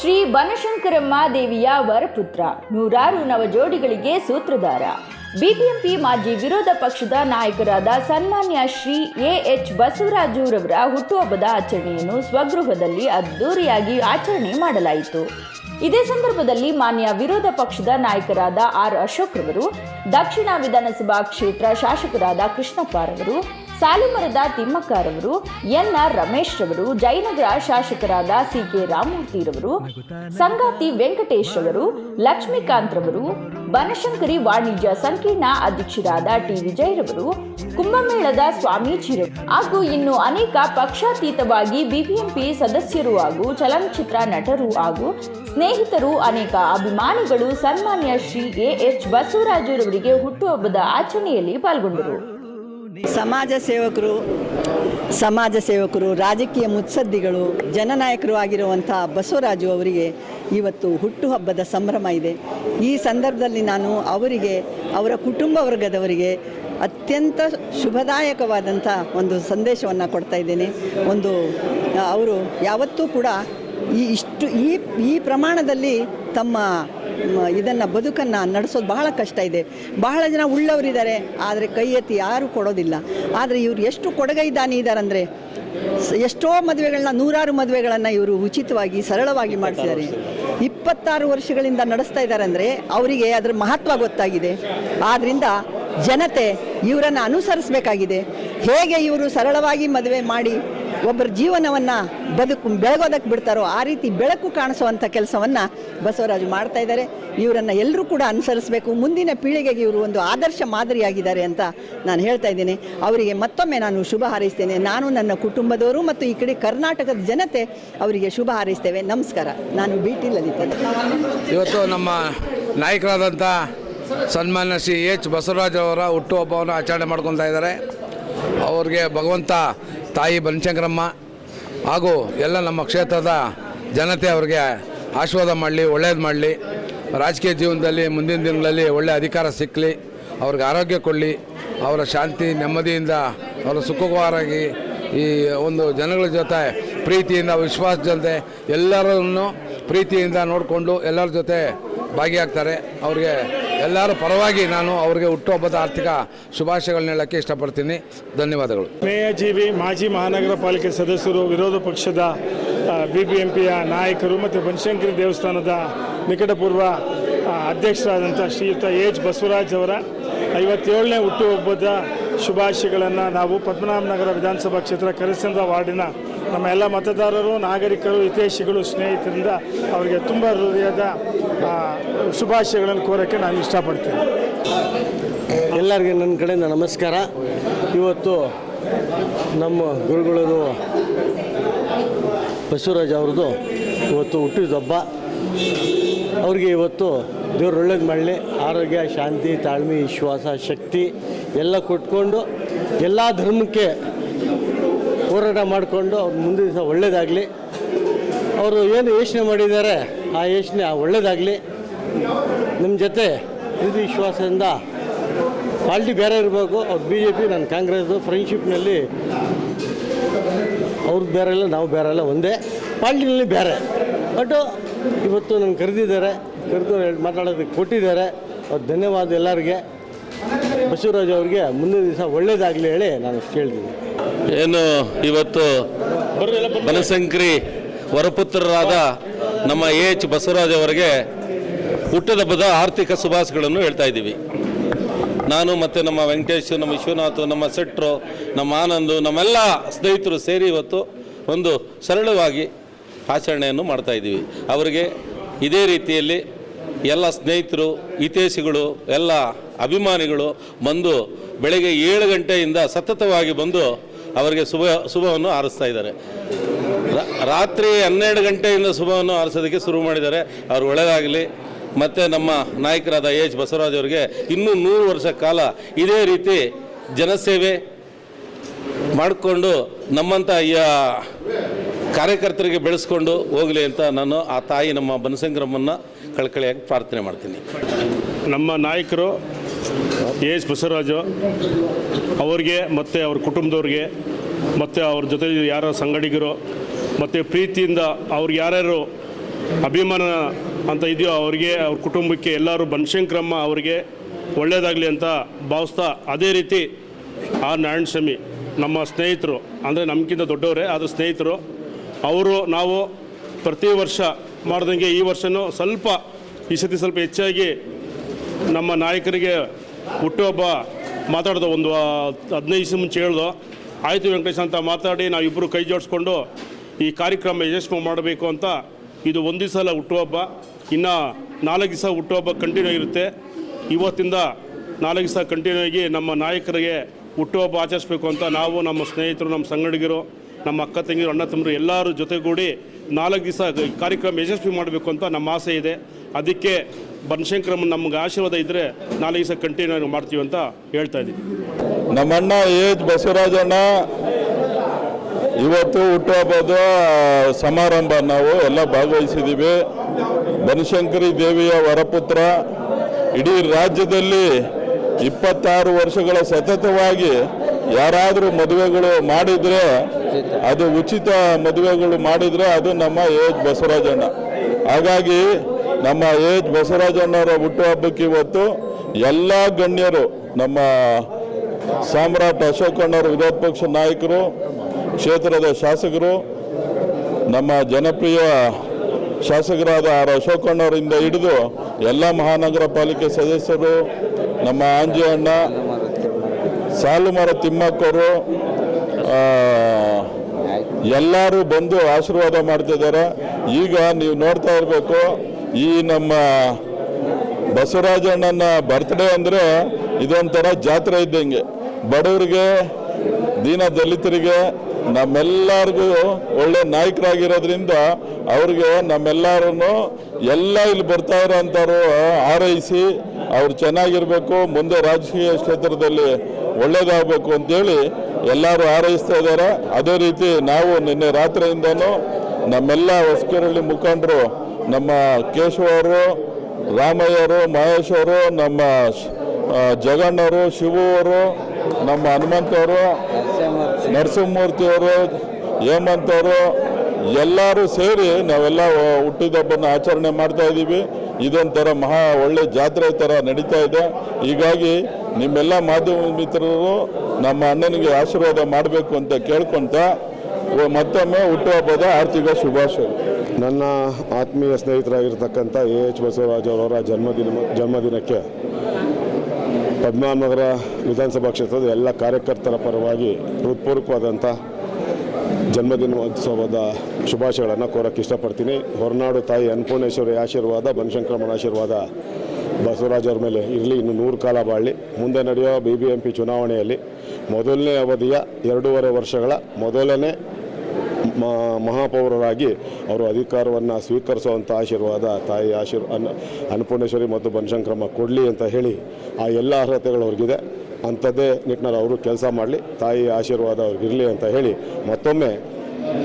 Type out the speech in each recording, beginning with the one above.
ಶ್ರೀ ಬನಶಂಕರಮ್ಮ ದೇವಿಯ ವರಪುತ್ರ. ನೂರಾರು ನವಜೋಡಿಗಳಿಗೆ ಸೂತ್ರಧಾರ. ಬಿಬಿಎಂಪಿ ಮಾಜಿ ವಿರೋಧ ಪಕ್ಷದ ನಾಯಕರಾದ ಸನ್ಮಾನ್ಯ ಶ್ರೀ ಎ ಎಚ್ ಬಸವರಾಜುರವರ ಹುಟ್ಟುಹಬ್ಬದ ಆಚರಣೆಯನ್ನು ಸ್ವಗೃಹದಲ್ಲಿ ಅದ್ದೂರಿಯಾಗಿ ಆಚರಣೆ ಮಾಡಲಾಯಿತು. ಇದೇ ಸಂದರ್ಭದಲ್ಲಿ ಮಾನ್ಯ ವಿರೋಧ ಪಕ್ಷದ ನಾಯಕರಾದ ಆರ್ ಅಶೋಕ್ರವರು, ದಕ್ಷಿಣ ವಿಧಾನಸಭಾ ಕ್ಷೇತ್ರ ಶಾಸಕರಾದ ಕೃಷ್ಣಪ್ಪರವರು ಸಾಲುಮರದ ತಿಮ್ಮಕ್ಕರವರು ಎನ್ಆರ್ ರಮೇಶ್ ರವರು ಜಯನಗರ ಶಾಸಕರಾದ ಸಿ ಕೆ ರಾಮಮೂರ್ತಿರವರು, ಸಂಗಾತಿ ವೆಂಕಟೇಶ್ ರವರು ಲಕ್ಷ್ಮೀಕಾಂತ್ ರವರು ಬನಶಂಕರಿ ವಾಣಿಜ್ಯ ಸಂಕೀರ್ಣ ಅಧ್ಯಕ್ಷರಾದ ಟಿ. ವಿಜಯರವರು, ಕುಂಭಮೇಳದ ಸ್ವಾಮೀಜಿರವರು ಹಾಗೂ ಇನ್ನು ಅನೇಕ ಪಕ್ಷಾತೀತವಾಗಿ ಬಿಬಿಎಂಪಿ ಸದಸ್ಯರು ಹಾಗೂ ಚಲನಚಿತ್ರ ನಟರು ಹಾಗೂ ಸ್ನೇಹಿತರು, ಅನೇಕ ಅಭಿಮಾನಿಗಳು ಸನ್ಮಾನ್ಯ ಶ್ರೀ ಎ ಎಚ್ ಬಸವರಾಜುರವರಿಗೆ ಹುಟ್ಟುಹಬ್ಬದ ಆಚರಣೆಯಲ್ಲಿ ಪಾಲ್ಗೊಂಡರು. ಸಮಾಜ ಸೇವಕರು ಸಮಾಜ ಸೇವಕರು, ರಾಜಕೀಯ ಮುತ್ಸದ್ದಿಗಳು, ಜನನಾಯಕರು ಆಗಿರುವಂಥ ಬಸವರಾಜು ಅವರಿಗೆ ಇವತ್ತು ಹುಟ್ಟುಹಬ್ಬದ ಸಂಭ್ರಮ ಇದೆ. ಈ ಸಂದರ್ಭದಲ್ಲಿ ನಾನು ಅವರಿಗೆ, ಅವರ ಕುಟುಂಬ ವರ್ಗದವರಿಗೆ ಅತ್ಯಂತ ಶುಭದಾಯಕವಾದಂಥ ಒಂದು ಸಂದೇಶವನ್ನು ಕೊಡ್ತಾ ಇದ್ದೇನೆ. ಒಂದು ಅವರು ಯಾವತ್ತೂ ಕೂಡ ಈ ಇಷ್ಟು, ಈ ಈ ಪ್ರಮಾಣದಲ್ಲಿ ತಮ್ಮ ಇದನ್ನು ಬದುಕನ್ನು ನಡೆಸೋದು ಬಹಳ ಕಷ್ಟ ಇದೆ. ಬಹಳ ಜನ ಉಳ್ಳವರಿದ್ದಾರೆ, ಆದರೆ ಕೈ ಎತ್ತಿ ಯಾರೂ ಕೊಡೋದಿಲ್ಲ. ಆದರೆ ಇವರು ಎಷ್ಟು ಕೊಡಗೈದಾನಿ ಇದ್ದಾರಂದರೆ ಎಷ್ಟೋ ಮದುವೆಗಳನ್ನ ನೂರಾರು ಮದುವೆಗಳನ್ನು ಇವರು ಉಚಿತವಾಗಿ, ಸರಳವಾಗಿ ಮಾಡಿಸಿದ್ದಾರೆ. ಇಪ್ಪತ್ತಾರು ವರ್ಷಗಳಿಂದ ನಡೆಸ್ತಾ ಇದ್ದಾರೆ ಅಂದರೆ ಅವರಿಗೆ ಅದರ ಮಹತ್ವ ಗೊತ್ತಾಗಿದೆ. ಆದ್ದರಿಂದ ಜನತೆ ಇವರನ್ನು ಅನುಸರಿಸಬೇಕಾಗಿದೆ. ಹೇಗೆ ಇವರು ಸರಳವಾಗಿ ಮದುವೆ ಮಾಡಿ ಒಬ್ಬರ ಜೀವನವನ್ನು ಬದುಕು ಬೆಳಗೋದಕ್ಕೆ ಬಿಡ್ತಾರೋ ಆ ರೀತಿ ಬೆಳಕು ಕಾಣಿಸುವಂಥ ಕೆಲಸವನ್ನು ಬಸವರಾಜು ಮಾಡ್ತಾ ಇದ್ದಾರೆ. ಇವರನ್ನು ಎಲ್ಲರೂ ಕೂಡ ಅನುಸರಿಸಬೇಕು. ಮುಂದಿನ ಪೀಳಿಗೆಗೆ ಇವರು ಒಂದು ಆದರ್ಶ ಮಾದರಿಯಾಗಿದ್ದಾರೆ ಅಂತ ನಾನು ಹೇಳ್ತಾ ಇದ್ದೀನಿ. ಅವರಿಗೆ ಮತ್ತೊಮ್ಮೆ ನಾನು ಶುಭ ಹಾರೈಸ್ತೇನೆ. ನಾನು ನನ್ನ ಕುಟುಂಬದವರು ಮತ್ತು ಈ ಕಡೆ ಕರ್ನಾಟಕದ ಜನತೆ ಅವರಿಗೆ ಶುಭ ಹಾರೈಸ್ತೇವೆ. ನಮಸ್ಕಾರ. ನಾನು ಬಿ ಇವತ್ತು ನಮ್ಮ ನಾಯಕರಾದಂಥ ಸನ್ಮಾನ್ಯ ಶ್ರೀ ಎಚ್ ಬಸವರಾಜ್ ಅವರ ಹುಟ್ಟುಹಬ್ಬವನ್ನು ಆಚರಣೆ ಮಾಡ್ಕೊತಾ ಇದ್ದಾರೆ. ಅವ್ರಿಗೆ ಭಗವಂತ ತಾಯಿ ಬನಶಂಕರಮ್ಮ ಹಾಗೂ ಎಲ್ಲ ನಮ್ಮ ಕ್ಷೇತ್ರದ ಜನತೆ ಅವ್ರಿಗೆ ಆಶೀರ್ವಾದ ಮಾಡಲಿ, ಒಳ್ಳೇದು ಮಾಡಲಿ. ರಾಜಕೀಯ ಜೀವನದಲ್ಲಿ ಮುಂದಿನ ದಿನಗಳಲ್ಲಿ ಒಳ್ಳೆಯ ಅಧಿಕಾರ ಸಿಕ್ಕಲಿ ಅವ್ರಿಗೆ ಆರೋಗ್ಯ ಕೊಡಲಿ, ಅವರ ಶಾಂತಿ, ನೆಮ್ಮದಿಯಿಂದ ಅವರ ಸುಖವಾಗಿ ಈ ಒಂದು ಜನಗಳ ಜೊತೆ ಪ್ರೀತಿಯಿಂದ, ವಿಶ್ವಾಸ ಜೊತೆ ಎಲ್ಲರನ್ನು ಪ್ರೀತಿಯಿಂದ ನೋಡಿಕೊಂಡು ಎಲ್ಲರ ಜೊತೆ ಭಾಗಿಯಾಗ್ತಾರೆ. ಅವ್ರಿಗೆ ಎಲ್ಲರ ಪರವಾಗಿ ನಾನು ಅವರಿಗೆ ಹುಟ್ಟುಹಬ್ಬದ ಆರ್ಥಿಕ ಶುಭಾಶಯಗಳನ್ನ ಹೇಳಕ್ಕೆ ಇಷ್ಟಪಡ್ತೀನಿ. ಧನ್ಯವಾದಗಳು. ಜೀವಿ ಮಾಜಿ ಮಹಾನಗರ ಪಾಲಿಕೆ ಸದಸ್ಯರು, ವಿರೋಧ ಪಕ್ಷದ ಬಿ ಬಿ ಎಂ ನಾಯಕರು ಮತ್ತು ಬನಶಂಕರಿ ದೇವಸ್ಥಾನದ ನಿಕಟಪೂರ್ವ ಅಧ್ಯಕ್ಷರಾದಂಥ ಶ್ರೀಯುತ ಎಚ್. ಬಸವರಾಜ್ ಅವರ ಐವತ್ತೇಳನೇ ಹುಟ್ಟುಹಬ್ಬದ ಶುಭಾಶಯಗಳನ್ನು ನಾವು ಪದ್ಮನಾಭನಗರ ವಿಧಾನಸಭಾ ಕ್ಷೇತ್ರ ಕರಿಸಂದ್ರ ವಾರ್ಡಿನ ನಮ್ಮ ಎಲ್ಲ ಮತದಾರರು, ನಾಗರಿಕರು, ಹಿತೈಷಿಗಳು, ಸ್ನೇಹಿತರಿಂದ ಅವರಿಗೆ ತುಂಬ ಹೃದಯದ ಶುಭಾಶಯಗಳನ್ನು ಕೋರೋಕ್ಕೆ ನಾನು ಇಷ್ಟಪಡ್ತೀನಿ. ಎಲ್ಲರಿಗೆ ನನ್ನ ಕಡೆಯಿಂದ ನಮಸ್ಕಾರ. ಇವತ್ತು ನಮ್ಮ ಗುರುಗಳದು ಬಸವರಾಜ್ ಅವ್ರದ್ದು ಇವತ್ತು ಹುಟ್ಟಿದ ಹಬ್ಬ. ಅವ್ರಿಗೆ ಇವತ್ತು ದೇವ್ರು ಒಳ್ಳೇದು ಮಾಡಲಿ. ಆರೋಗ್ಯ, ಶಾಂತಿ, ತಾಳ್ಮೆ, ವಿಶ್ವಾಸ, ಶಕ್ತಿ ಎಲ್ಲ ಕೊಟ್ಕೊಂಡು ಎಲ್ಲ ಧರ್ಮಕ್ಕೆ ಹೋರಾಟ ಮಾಡಿಕೊಂಡು ಅವ್ರ ಮುಂದಿನ ದಿವಸ ಒಳ್ಳೆಯದಾಗಲಿ ಅವರು ಏನು ಯೋಚನೆ ಮಾಡಿದ್ದಾರೆ, ಆ ಯೋಚನೆ ಒಳ್ಳೆಯದಾಗಲಿ ನಿಮ್ಮ ಜೊತೆ ಇದು ವಿಶ್ವಾಸದಿಂದ ಪಾರ್ಟಿ ಬೇರೆ ಇರಬೇಕು. ಅವ್ರು ಬಿ ಜೆ ಪಿ ನಾನು ಕಾಂಗ್ರೆಸ್ಸು ಫ್ರೆಂಡ್ಶಿಪ್ನಲ್ಲಿ ಅವ್ರದ್ದು ಬೇರೆ ಇಲ್ಲ, ನಾವು ಬೇರೆ ಇಲ್ಲ, ಒಂದೇ. ಪಾರ್ಟಿನಲ್ಲಿ ಬೇರೆ. ಬಟ್ ಇವತ್ತು ನಾನು ಕರೆದಿದ್ದಾರೆ, ಕರೆದು ಮಾತಾಡೋದಕ್ಕೆ ಕೊಟ್ಟಿದ್ದಾರೆ. ಅವ್ರು ಧನ್ಯವಾದ ಎಲ್ಲರಿಗೆ. ಬಸವರಾಜ್ ಅವ್ರಿಗೆ ಮುಂದಿನ ದಿವಸ ಒಳ್ಳೇದಾಗಲಿ ಹೇಳಿ ನಾನು ಕೇಳಿದ್ದೀನಿ ಏನು ಇವತ್ತು ಬನಶಂಕರಿ ವರಪುತ್ರರಾದ ನಮ್ಮ ಎ ಎಚ್ ಬಸವರಾಜ್ ಅವರಿಗೆ ಹುಟ್ಟದಬ್ಬದ ಆರ್ಥಿಕ ಶುಭಾಶಯಗಳನ್ನು ಹೇಳ್ತಾ ಇದ್ದೀವಿ. ನಾನು ಮತ್ತು ನಮ್ಮ ವೆಂಕಟೇಶ್, ನಮ್ಮ ವಿಶ್ವನಾಥ್, ನಮ್ಮ ಸೆಟ್ರು ನಮ್ಮ ಆನಂದು, ನಮ್ಮೆಲ್ಲ ಸ್ನೇಹಿತರು ಸೇರಿ ಇವತ್ತು ಒಂದು ಸರಳವಾಗಿ ಆಚರಣೆಯನ್ನು ಮಾಡ್ತಾ ಇದ್ದೀವಿ. ಅವರಿಗೆ ಇದೇ ರೀತಿಯಲ್ಲಿ ಎಲ್ಲ ಸ್ನೇಹಿತರು, ಹಿತೈಷಿಗಳು, ಎಲ್ಲ ಅಭಿಮಾನಿಗಳು ಬಂದು ಬೆಳಗ್ಗೆ ಏಳು ಗಂಟೆಯಿಂದ ಸತತವಾಗಿ ಬಂದು ಅವರಿಗೆ ಶುಭ, ಶುಭವನ್ನು ಹಾರಿಸ್ತಾ ಇದ್ದಾರೆ. ರಾತ್ರಿ ಹನ್ನೆರಡು ಗಂಟೆಯಿಂದ ಶುಭವನ್ನು ಹಾರಿಸೋದಕ್ಕೆ ಶುರು ಮಾಡಿದ್ದಾರೆ. ಅವರು ಒಳ್ಳೆಯದಾಗಲಿ ಮತ್ತು ನಮ್ಮ ನಾಯಕರಾದ ಎ ಎಚ್ ಬಸವರಾಜ್ ಅವರಿಗೆ ಇನ್ನೂ ನೂರು ವರ್ಷ ಕಾಲ ಇದೇ ರೀತಿ ಜನಸೇವೆ ಮಾಡಿಕೊಂಡು ನಮ್ಮಂಥ ಈ ಕಾರ್ಯಕರ್ತರಿಗೆ ಬೆಳೆಸ್ಕೊಂಡು ಹೋಗಲಿ ಅಂತ ನಾನು ಆ ತಾಯಿ ನಮ್ಮ ಬನಸಂಗ್ರಮನ್ನು ಕಳ್ಕಳಿಯಾಗಿ ಪ್ರಾರ್ಥನೆ ಮಾಡ್ತೀನಿ. ನಮ್ಮ ನಾಯಕರು ಎಸ್ ಬಸವರಾಜು ಅವ್ರಿಗೆ ಮತ್ತು ಅವ್ರ ಕುಟುಂಬದವ್ರಿಗೆ ಮತ್ತು ಅವ್ರ ಜೊತೆ ಯಾರು ಸಂಗಡಿಗರು ಮತ್ತು ಪ್ರೀತಿಯಿಂದ ಅವ್ರಿಗೆ ಯಾರ್ಯಾರು ಅಭಿಮಾನ ಅಂತ ಇದೆಯೋ ಅವರಿಗೆ, ಅವ್ರ ಕುಟುಂಬಕ್ಕೆ ಎಲ್ಲರೂ ಬನಶಂಕರಮ್ಮ ಅವರಿಗೆ ಒಳ್ಳೆಯದಾಗಲಿ ಅಂತ ಭಾವಿಸ್ತಾ ಅದೇ ರೀತಿ ಆರ್ ನಾರಾಯಣಸ್ವಾಮಿ ನಮ್ಮ ಸ್ನೇಹಿತರು, ಅಂದರೆ ನಮಗಿಂತ ದೊಡ್ಡವರೇ ಆದರೆ ಸ್ನೇಹಿತರು, ಅವರು ನಾವು ಪ್ರತಿ ವರ್ಷ ಮಾಡ್ದಂಗೆ ಈ ವರ್ಷವೂ ಸ್ವಲ್ಪ, ಈ ಸತಿ ಸ್ವಲ್ಪ ಹೆಚ್ಚಾಗಿ ನಮ್ಮ ನಾಯಕರಿಗೆ ಹುಟ್ಟುಹಬ್ಬ ಮಾತಾಡ್ದು ಒಂದು ಹದಿನೈದು ದಿವಸ ಮುಂಚೆ ಹೇಳ್ದು. ಆಯಿತು ವೆಂಕಟೇಶ್ ಅಂತ ಮಾತಾಡಿ ನಾವಿಬ್ಬರು ಕೈ ಜೋಡಿಸ್ಕೊಂಡು ಈ ಕಾರ್ಯಕ್ರಮ ಯಶಸ್ವಿ ಮಾಡಬೇಕು ಅಂತ ಇದು ಒಂದು ದಿವಸ ಅಲ್ಲ ಹುಟ್ಟುಹಬ್ಬ. ಇನ್ನು ನಾಲ್ಕು ದಿವಸ ಹುಟ್ಟುಹಬ್ಬ ಕಂಟಿನ್ಯೂ ಇರುತ್ತೆ ಇವತ್ತಿಂದ ನಾಲ್ಕು ದಿವಸ ಕಂಟಿನ್ಯೂ ಆಗಿ ನಮ್ಮ ನಾಯಕರಿಗೆ ಹುಟ್ಟುಹಬ್ಬ ಆಚರಿಸ್ಬೇಕು ಅಂತ ನಾವು ನಮ್ಮ ಸ್ನೇಹಿತರು, ನಮ್ಮ ಸಂಗಡಿಗರು, ನಮ್ಮ ಅಕ್ಕ ತಂಗಿರು ಅಣ್ಣ ತಮ್ಮರು ಎಲ್ಲರೂ ಜೊತೆಗೂಡಿ ನಾಲ್ಕು ದಿವಸ ಕಾರ್ಯಕ್ರಮ ಯಶಸ್ವಿ ಮಾಡಬೇಕು ಅಂತ ನಮ್ಮ ಆಸೆ ಇದೆ. ಅದಕ್ಕೆ ಬನಶಂಕರಮ್ಮ ನಮ್ಗೆ ಆಶೀರ್ವಾದ ಇದ್ದರೆ ನಾಲ್ಕು ಸಹ ಕಂಟಿನ್ಯೂ ಮಾಡ್ತೀವಿ ಅಂತ ಹೇಳ್ತಾ ಇದ್ದೀವಿ ನಮ್ಮಣ್ಣ ಏಜ್ ಬಸವರಾಜಣ್ಣ, ಇವತ್ತು ಹುಟ್ಟುಹಬ್ಬದ ಸಮಾರಂಭ ನಾವು ಎಲ್ಲ ಭಾಗವಹಿಸಿದ್ದೀವಿ. ಬನಶಂಕರಿ ದೇವಿಯ ವರಪುತ್ರ, ಇಡೀ ರಾಜ್ಯದಲ್ಲಿ ಇಪ್ಪತ್ತಾರು ವರ್ಷಗಳ ಸತತವಾಗಿ ಯಾರಾದರೂ ಮದುವೆಗಳು ಮಾಡಿದರೆ, ಅದು ಉಚಿತ ಮದುವೆಗಳು ಮಾಡಿದರೆ ಅದು ನಮ್ಮ ಏಜ್ ಬಸವರಾಜಣ್ಣ. ಹಾಗಾಗಿ ನಮ್ಮ ಏಜ್ ಬಸವರಾಜಣ್ಣವರ ಹುಟ್ಟುಹಬ್ಬಕ್ಕೆ ಇವತ್ತು ಎಲ್ಲ ಗಣ್ಯರು, ನಮ್ಮ ಸಾಮ್ರಾಟ್ ಅಶೋಕಣ್ಣವರು ವಿರೋಧ ಪಕ್ಷ ನಾಯಕರು, ಕ್ಷೇತ್ರದ ಶಾಸಕರು, ನಮ್ಮ ಜನಪ್ರಿಯ ಶಾಸಕರಾದ ಆರ್ ಅಶೋಕಣ್ಣವರಿಂದ ಹಿಡಿದು ಎಲ್ಲ ಮಹಾನಗರ ಪಾಲಿಕೆ ಸದಸ್ಯರು, ನಮ್ಮ ಆಂಜಯಣ್ಣ ಸಾಲುಮರ ತಿಮ್ಮಕ್ಕವರು ಎಲ್ಲರೂ ಬಂದು ಆಶೀರ್ವಾದ ಮಾಡ್ತಿದ್ದಾರೆ. ಈಗ ನೀವು ನೋಡ್ತಾ ಇರಬೇಕು ಈ ನಮ್ಮ ಬಸವರಾಜಣ್ಣನ ಬರ್ತ್ಡೇ ಅಂದರೆ ಇದೊಂಥರ ಜಾತ್ರೆ ಇದ್ದಂಗೆ ಬಡವರಿಗೆ, ದೀನ ದಲಿತರಿಗೆ, ನಮ್ಮೆಲ್ಲರಿಗೂ ಒಳ್ಳೆ ನಾಯಕರಾಗಿರೋದ್ರಿಂದ ಅವ್ರಿಗೆ ನಮ್ಮೆಲ್ಲರೂ ಎಲ್ಲ ಇಲ್ಲಿ ಬರ್ತಾ ಇರೋಂಥವ್ರು ಆರೈಸಿ ಅವ್ರು ಚೆನ್ನಾಗಿರಬೇಕು, ಮುಂದೆ ರಾಜಕೀಯ ಕ್ಷೇತ್ರದಲ್ಲಿ ಒಳ್ಳೇದಾಗಬೇಕು ಅಂತೇಳಿ ಎಲ್ಲರೂ ಆರೈಸ್ತಾ ಇದ್ದಾರೆ. ಅದೇ ರೀತಿ ನಾವು ನಿನ್ನೆ ರಾತ್ರಿಯಿಂದನೂ ನಮ್ಮೆಲ್ಲ ಹೊಸಕೆರಳ್ಳಿ ಮುಖಂಡರು ನಮ್ಮ ಕೇಶವ ಅವರು ರಾಮಯ್ಯರು ಮಹೇಶ್ ಅವರು ನಮ್ಮ ಜಗಣ್ಣವರು ಶಿವು ಅವರು ನಮ್ಮ ಹನುಮಂತವರು ನರಸಿಂಹಮೂರ್ತಿಯವರು ಹೇಮಂತವರು ಎಲ್ಲರೂ ಸೇರಿ ನಾವೆಲ್ಲ ಹುಟ್ಟಿದಬ್ಬನ ಆಚರಣೆ ಮಾಡ್ತಾ ಇದ್ದೀವಿ. ಇದೊಂಥರ ಮಹಾ ಒಳ್ಳೆ ಜಾತ್ರೆ ಥರ ನಡೀತಾ ಇದೆ. ಹೀಗಾಗಿ ನಿಮ್ಮೆಲ್ಲ ಮಾಧ್ಯಮ ಮಿತ್ರರು ನಮ್ಮ ಅಣ್ಣನಿಗೆ ಆಶೀರ್ವಾದ ಮಾಡಬೇಕು ಅಂತ ಕೇಳ್ಕೊಂತ ಮತ್ತೊಮ್ಮೆ ಹುಟ್ಟುಹಬ್ಬದ ಆರ್ಥಿಕ ಶುಭಾಶಯ. ನನ್ನ ಆತ್ಮೀಯ ಸ್ನೇಹಿತರಾಗಿರ್ತಕ್ಕಂಥ ಎ ಎಚ್ ಬಸವರಾಜ್ ಅವರ ಜನ್ಮದಿನ, ಜನ್ಮದಿನಕ್ಕೆ ಪದ್ಮನಾಭನಗರ ವಿಧಾನಸಭಾ ಕ್ಷೇತ್ರದ ಎಲ್ಲ ಕಾರ್ಯಕರ್ತರ ಪರವಾಗಿ ಹೃತ್ಪೂರ್ವಕವಾದಂಥ ಜನ್ಮದಿನೋತ್ಸವದ ಶುಭಾಶಯಗಳನ್ನು ಕೋರಕ್ಕೆ ಇಷ್ಟಪಡ್ತೀನಿ. ಹೊರನಾಡು ತಾಯಿ ಅನ್ನಪೂರ್ಣೇಶ್ವರಿ ಆಶೀರ್ವಾದ, ಬನಶಂಕರಮ್ಮನ ಆಶೀರ್ವಾದ ಬಸವರಾಜ್ ಅವ್ರ ಮೇಲೆ ಇರಲಿ. ಇನ್ನು ನೂರು ಕಾಲ ಬಾಳಲಿ. ಮುಂದೆ ನಡೆಯುವ ಬಿ ಬಿ ಎಂ ಪಿ ಚುನಾವಣೆಯಲ್ಲಿ ಮೊದಲನೇ ಅವಧಿಯ ಎರಡೂವರೆ ವರ್ಷಗಳ ಮೊದಲನೇ ಮಹಾಪೌರರಾಗಿ ಅವರು ಅಧಿಕಾರವನ್ನು ಸ್ವೀಕರಿಸುವಂಥ ಆಶೀರ್ವಾದ ತಾಯಿ ಆಶೀರ್ ಅನ್ನ ಅನ್ನಪೂರ್ಣೇಶ್ವರಿ ಮತ್ತು ಬನಶಂಕರಮ್ಮ ಕೊಡಲಿ ಅಂತ ಹೇಳಿ ಆ ಎಲ್ಲ ಅರ್ಹತೆಗಳು ಅವ್ರಿಗಿದೆ. ಅಂಥದ್ದೇ ನಿಟ್ಟಿನಲ್ಲಿ ಅವರು ಕೆಲಸ ಮಾಡಲಿ, ತಾಯಿ ಆಶೀರ್ವಾದ ಅವ್ರಿಗಿರಲಿ ಅಂತ ಹೇಳಿ ಮತ್ತೊಮ್ಮೆ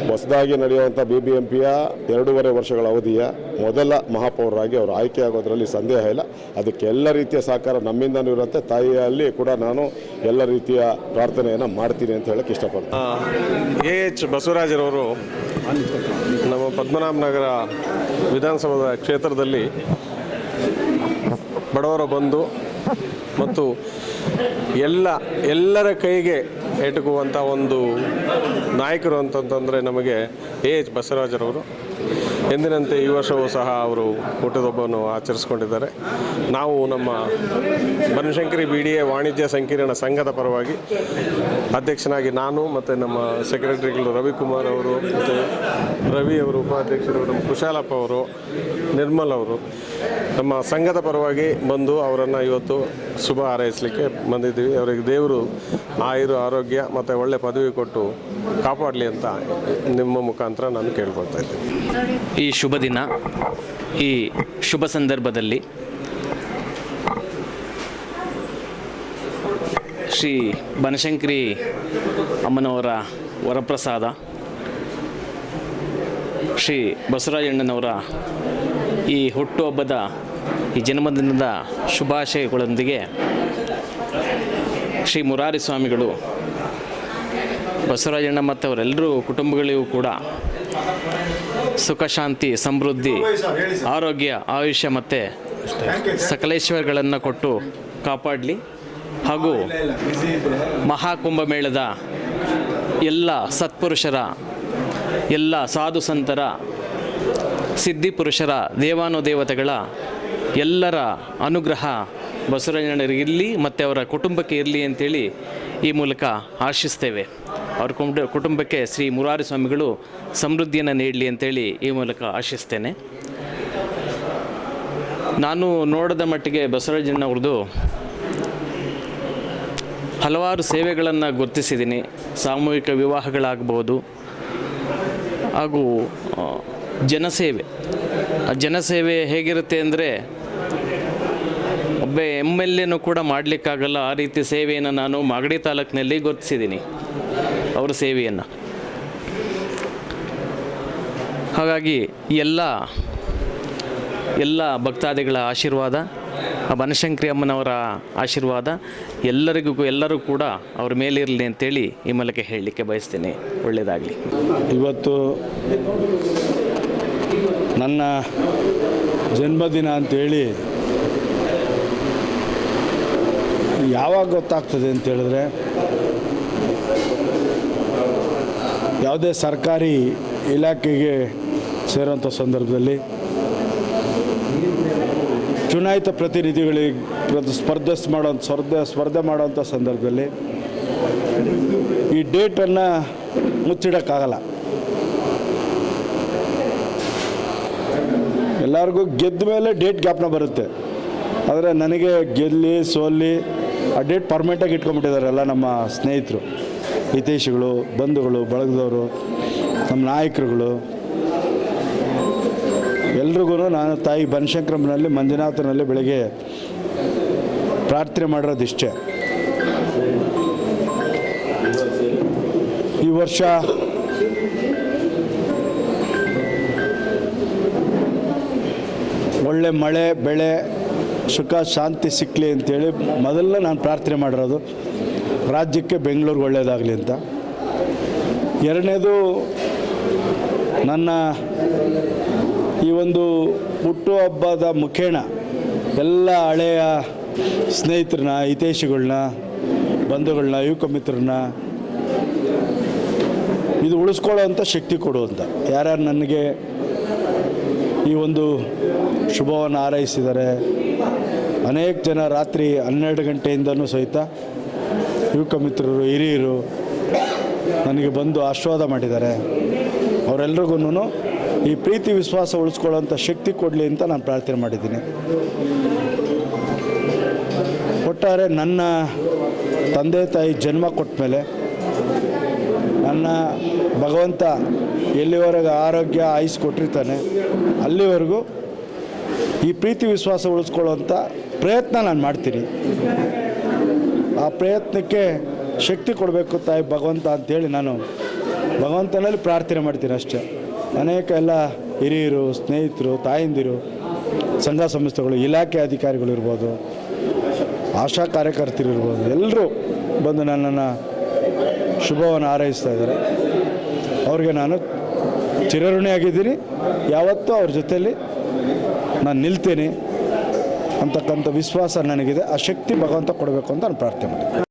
ಹೊಸದಾಗಿ ನಡೆಯುವಂಥ ಬಿ ಬಿ ಎಂ ಪಿಯ ಎರಡೂವರೆ ವರ್ಷಗಳ ಅವಧಿಯ ಮೊದಲ ಮಹಾಪೌರರಾಗಿ ಅವರು ಆಯ್ಕೆಯಾಗೋದ್ರಲ್ಲಿ ಸಂದೇಹ ಇಲ್ಲ. ಅದಕ್ಕೆ ಎಲ್ಲ ರೀತಿಯ ಸಹಕಾರ ನಮ್ಮಿಂದನೂ ಇರುತ್ತೆ. ತಾಯಿಯಲ್ಲಿ ಕೂಡ ನಾನು ಎಲ್ಲ ರೀತಿಯ ಪ್ರಾರ್ಥನೆಯನ್ನು ಮಾಡ್ತೀನಿ ಅಂತ ಹೇಳಕ್ಕೆ ಇಷ್ಟಪಡ್ತೀನಿ. ಎ ಎಚ್ ಬಸವರಾಜರವರು ನಮ್ಮ ಪದ್ಮನಾಭನಗರ ವಿಧಾನಸಭಾ ಕ್ಷೇತ್ರದಲ್ಲಿ ಬಡವರ ಬಂಧು ಮತ್ತು ಎಲ್ಲ, ಎಲ್ಲರ ಕೈಗೆ ಎಟುಕುವಂಥ ಒಂದು ನಾಯಕರು ಅಂತಂತಂದರೆ ನಮಗೆ ಎ ಎಚ್ ಬಸವರಾಜರವರು. ಎಂದಿನಂತೆ ಈ ವರ್ಷವೂ ಸಹ ಅವರು ಹುಟ್ಟುಹಬ್ಬವನ್ನು ಆಚರಿಸಿಕೊಂಡಿದ್ದಾರೆ. ನಾವು ನಮ್ಮ ಬನಶಂಕರಿ ಬಿ ಡಿ ಎ ವಾಣಿಜ್ಯ ಸಂಕೀರ್ಣ ಸಂಘದ ಪರವಾಗಿ ಅಧ್ಯಕ್ಷನಾಗಿ ನಾನು ಮತ್ತು ನಮ್ಮ ಸೆಕ್ರೆಟರಿಗಳು ರವಿಕುಮಾರ್ ಅವರು ಮತ್ತು ರವಿ ಅವರು ಉಪಾಧ್ಯಕ್ಷರು ನಮ್ಮ ಕುಶಾಲಪ್ಪ ಅವರು ನಿರ್ಮಲ್ ಅವರು ನಮ್ಮ ಸಂಘದ ಪರವಾಗಿ ಬಂದು ಅವರನ್ನು ಇವತ್ತು ಶುಭ ಹಾರೈಸಲಿಕ್ಕೆ ಬಂದಿದ್ದೀವಿ. ಅವರಿಗೆ ದೇವರು ಆಯುರು ಆರೋಗ್ಯ ಮತ್ತು ಒಳ್ಳೆ ಪದವಿ ಕೊಟ್ಟು ಕಾಪಾಡಲಿ ಅಂತ ನಿಮ್ಮ ಮುಖಾಂತರ ನಾನು ಕೇಳ್ಕೊಳ್ತಾ ಇದ್ದೀನಿ. ಈ ಶುಭ ದಿನ, ಈ ಶುಭ ಸಂದರ್ಭದಲ್ಲಿ ಶ್ರೀ ಬನಶಂಕರಿ ಅಮ್ಮನವರ ವರಪ್ರಸಾದ, ಶ್ರೀ ಬಸವರಾಜಣ್ಣನವರ ಈ ಹುಟ್ಟುಹಬ್ಬದ ಈ ಜನ್ಮದಿನದ ಶುಭಾಶಯಗಳೊಂದಿಗೆ ಶ್ರೀ ಮುರಾರಿ ಸ್ವಾಮಿಗಳು, ಬಸವರಾಜಣ್ಣ ಮತ್ತು ಅವರೆಲ್ಲರೂ ಕುಟುಂಬಗಳಿಗೂ ಕೂಡ ಸುಖ, ಶಾಂತಿ, ಸಮೃದ್ಧಿ, ಆರೋಗ್ಯ, ಆಯುಷ್ಯ ಮತ್ತು ಸಕಲೇಶ್ವರಗಳನ್ನು ಕೊಟ್ಟು ಕಾಪಾಡಲಿ. ಹಾಗೂ ಮಹಾಕುಂಭಮೇಳದ ಎಲ್ಲ ಸತ್ಪುರುಷರ, ಎಲ್ಲ ಸಾಧು ಸಂತರ ಸಿದ್ಧಿಪುರುಷರ ದೇವಾನುದೇವತೆಗಳ ಎಲ್ಲರ ಅನುಗ್ರಹ ಬಸವರಾಜನಿಗೆ ಇರಲಿ ಮತ್ತು ಅವರ ಕುಟುಂಬಕ್ಕೆ ಇರಲಿ ಅಂತೇಳಿ ಈ ಮೂಲಕ ಆಶಿಸ್ತೇವೆ. ಅವ್ರ ಕುಟುಂಬಕ್ಕೆ ಶ್ರೀ ಮುರಾರಿ ಸ್ವಾಮಿಗಳು ಸಮೃದ್ಧಿಯನ್ನು ನೀಡಲಿ ಅಂತೇಳಿ ಈ ಮೂಲಕ ಆಶಿಸ್ತೇನೆ. ನಾನು ನೋಡದ ಮಟ್ಟಿಗೆ ಬಸವರಾಜಣ್ಣವ್ರದ್ದು ಹಲವಾರು ಸೇವೆಗಳನ್ನು ಗುರುತಿಸಿದ್ದೀನಿ. ಸಾಮೂಹಿಕ ವಿವಾಹಗಳಾಗ್ಬೋದು ಹಾಗೂ ಜನಸೇವೆ. ಆ ಜನಸೇವೆ ಹೇಗಿರುತ್ತೆ ಅಂದರೆ ಒಬ್ಬ ಎಂ ಎಲ್ ಎನೂ ಕೂಡ ಮಾಡಲಿಕ್ಕಾಗಲ್ಲ. ಆ ರೀತಿ ಸೇವೆಯನ್ನು ನಾನು ಮಾಗಡಿ ತಾಲೂಕಿನಲ್ಲಿ ಗುರುತಿಸಿದ್ದೀನಿ. ಅವರ ಸೇವೆಯನ್ನು. ಹಾಗಾಗಿ ಎಲ್ಲ ಎಲ್ಲ ಭಕ್ತಾದಿಗಳ ಆಶೀರ್ವಾದ, ಆ ಬನಶಂಕರಿ ಅಮ್ಮನವರ ಆಶೀರ್ವಾದ ಎಲ್ಲರಿಗೂ, ಎಲ್ಲರೂ ಕೂಡ ಅವ್ರ ಮೇಲಿರಲಿ ಅಂತೇಳಿ ಈ ಮೂಲಕ ಹೇಳಲಿಕ್ಕೆ ಬಯಸ್ತೀನಿ. ಒಳ್ಳೆಯದಾಗಲಿ. ಇವತ್ತು ನನ್ನ ಜನ್ಮದಿನ ಅಂತೇಳಿ ಯಾವಾಗ ಗೊತ್ತಾಗ್ತದೆ ಅಂತ ಹೇಳಿದ್ರೆ, ಯಾವುದೇ ಸರ್ಕಾರಿ ಇಲಾಖೆಗೆ ಸೇರೋಂಥ ಸಂದರ್ಭದಲ್ಲಿ ಚುನಾಯಿತ ಪ್ರತಿನಿಧಿಗಳಿಗೆ ಪ್ರತಿ ಸ್ಪರ್ಧೆ ಮಾಡೋ, ಸ್ಪರ್ಧೆ ಸ್ಪರ್ಧೆ ಮಾಡೋಂಥ ಸಂದರ್ಭದಲ್ಲಿ ಈ ಡೇಟನ್ನು ಮುಚ್ಚಿಡೋಕ್ಕಾಗಲ್ಲ. ಎಲ್ಲರಿಗೂ ಗೆದ್ದ ಮೇಲೆ ಡೇಟ್ ಜ್ಞಾಪನ ಬರುತ್ತೆ. ಆದರೆ ನನಗೆ ಗೆಲ್ಲಿ ಸೋಲ್ಲಿ ಆ ಡೇಟ್ ಪರ್ಮನೆಂಟಾಗಿ ಇಟ್ಕೊಂಡ್ಬಿಟ್ಟಿದ್ದಾರೆ ಎಲ್ಲ ನಮ್ಮ ಸ್ನೇಹಿತರು, ಹಿತೈಷಿಗಳು, ಬಂಧುಗಳು, ಬಳಗದವರು, ನಮ್ಮ ನಾಯಕರುಗಳು. ಎಲ್ರಿಗೂ ನಾನು ತಾಯಿ ಬನಶಂಕರಮ್ಮನಲ್ಲಿ ಮಂಜುನಾಥನಲ್ಲಿ ಬೆಳಗ್ಗೆ ಪ್ರಾರ್ಥನೆ ಮಾಡಿರೋದು ಇಷ್ಟೇ. ಈ ವರ್ಷ ಒಳ್ಳೆ ಮಳೆ, ಬೆಳೆ ಸುಖ, ಶಾಂತಿ ಸಿಕ್ಕಲಿ ಅಂತೇಳಿ ಮೊದಲನೇ ನಾನು ಪ್ರಾರ್ಥನೆ ಮಾಡಿರೋದು, ರಾಜ್ಯಕ್ಕೆ ಬೆಂಗಳೂರಿಗೆ ಒಳ್ಳೆಯದಾಗಲಿ ಅಂತ. ಎರಡನೇದು, ನನ್ನ ಈ ಒಂದು ಹುಟ್ಟುಹಬ್ಬದ ಮುಖೇಣ, ಎಲ್ಲ ಹಳೆಯ ಸ್ನೇಹಿತರನ್ನ ಹಿತೈಷಿಗಳನ್ನ ಬಂಧುಗಳನ್ನ ಯುವಕ ಮಿತ್ರರನ್ನ, ಇದು ಉಳಿಸ್ಕೊಳ್ಳೋವಂಥ ಶಕ್ತಿ ಕೊಡುವಂಥ ಯಾರ್ಯಾರು ನನಗೆ ಈ ಒಂದು ಶುಭವನ್ನು ಹಾರೈಸಿದ್ದಾರೆ ಅನೇಕ ಜನ ರಾತ್ರಿ ಹನ್ನೆರಡು ಗಂಟೆಯಿಂದನೂ ಸಹಿತ ಯುವಕ ಮಿತ್ರರು, ಹಿರಿಯರು ನನಗೆ ಬಂದು ಆಶೀರ್ವಾದ ಮಾಡಿದ್ದಾರೆ. ಅವರೆಲ್ರಿಗೂ ಈ ಪ್ರೀತಿ ವಿಶ್ವಾಸ ಉಳಿಸ್ಕೊಳ್ಳೋಂಥ ಶಕ್ತಿ ಕೊಡಲಿ ಅಂತ ನಾನು ಪ್ರಾರ್ಥನೆ ಮಾಡಿದ್ದೀನಿ. ಒಟ್ಟಾರೆ ನನ್ನ ತಂದೆ ತಾಯಿ ಜನ್ಮ ಕೊಟ್ಟ ಮೇಲೆ ನನ್ನ ಭಗವಂತ ಎಲ್ಲಿವರೆಗೆ ಆರೋಗ್ಯ ಆಯುಸ್ ಕೊಟ್ಟಿರ್ತಾನೆ, ಅಲ್ಲಿವರೆಗೂ ಈ ಪ್ರೀತಿ ವಿಶ್ವಾಸ ಉಳಿಸ್ಕೊಳ್ಳೋಂಥ ಪ್ರಯತ್ನ ನಾನು ಮಾಡ್ತೀನಿ. ಆ ಪ್ರಯತ್ನಕ್ಕೆ ಶಕ್ತಿ ಕೊಡಬೇಕು ತಾಯಿ ಭಗವಂತ ಅಂತೇಳಿ ನಾನು ಭಗವಂತನಲ್ಲಿ ಪ್ರಾರ್ಥನೆ ಮಾಡ್ತೀನಿ ಅಷ್ಟೇ. ಅನೇಕ ಎಲ್ಲ ಹಿರಿಯರು, ಸ್ನೇಹಿತರು, ತಾಯಂದಿರು, ಸಂಘ ಸಂಸ್ಥೆಗಳು, ಇಲಾಖೆ ಅಧಿಕಾರಿಗಳು ಇರ್ಬೋದು, ಆಶಾ ಕಾರ್ಯಕರ್ತರು ಇರ್ಬೋದು ಎಲ್ಲರೂ ಬಂದು ನನ್ನನ್ನು ಶುಭವನ್ನು ಆರೈಸ್ತಾ ಇದ್ದಾರೆ. ಅವ್ರಿಗೆ ನಾನು ಚಿರಋಣಿಯಾಗಿದ್ದೀನಿ. ಯಾವತ್ತೂ ಅವ್ರ ಜೊತೆಯಲ್ಲಿ ನಾನು ನಿಲ್ತೀನಿ. ಅಂತಕ್ಕಂಥ ವಿಶ್ವಾಸ ನನಗಿದೆ ಆ ಶಕ್ತಿ ಭಗವಂತ ಕೊಡಬೇಕು ಅಂತ ನಾನು ಪ್ರಾರ್ಥನೆ ಮಾಡ್ತೀನಿ.